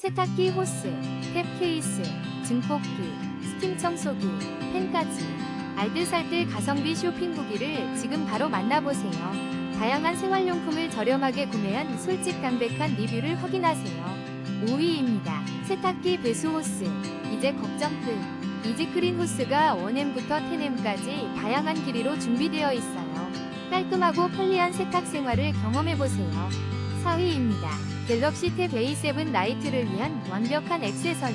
세탁기 호스, 탭 케이스, 증폭기, 스팀 청소기, 팬까지 알뜰살뜰 가성비 쇼핑 후기를 지금 바로 만나보세요. 다양한 생활용품을 저렴하게 구매한 솔직 담백한 리뷰를 확인하세요. 5위입니다. 세탁기 배수 호스. 이제 걱정 끝. 이지크린 호스가 1M부터 10M까지 다양한 길이로 준비되어 있어요. 깔끔하고 편리한 세탁 생활을 경험해보세요. 4위입니다. 갤럭시 탭 A7 라이트를 위한 완벽한 액세서리.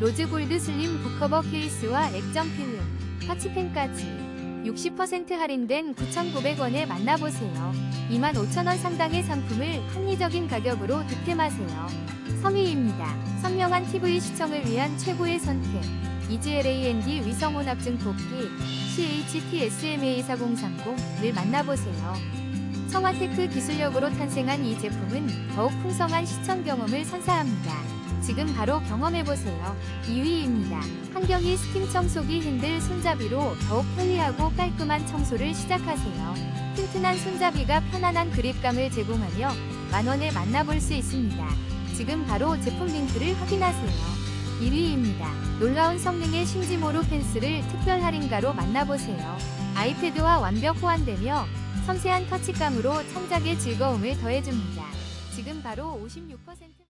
로즈골드 슬림 북커버 케이스와 액정 필름, 터치펜까지 60% 할인된 9,900원에 만나보세요. 25,000원 상당의 상품을 합리적인 가격으로 득템하세요. 3위입니다. 선명한 TV 시청을 위한 최고의 선택. EGLAND 위성혼합 증폭기 CHTSMA4030을 만나보세요. 청와테크 기술력으로 탄생한 이 제품은 더욱 풍성한 시청 경험을 선사합니다. 지금 바로 경험해보세요. 2위입니다. 한경이 스팀 청소기 핸들 손잡이로 더욱 편리하고 깔끔한 청소를 시작하세요. 튼튼한 손잡이가 편안한 그립감을 제공하며 만원에 만나볼 수 있습니다. 지금 바로 제품 링크를 확인하세요. 1위입니다. 놀라운 성능의 신지모로 펜스를 특별 할인가로 만나보세요. 아이패드와 완벽 호환되며 섬세한 터치감으로 창작의 즐거움을 더해줍니다. 지금 바로 56%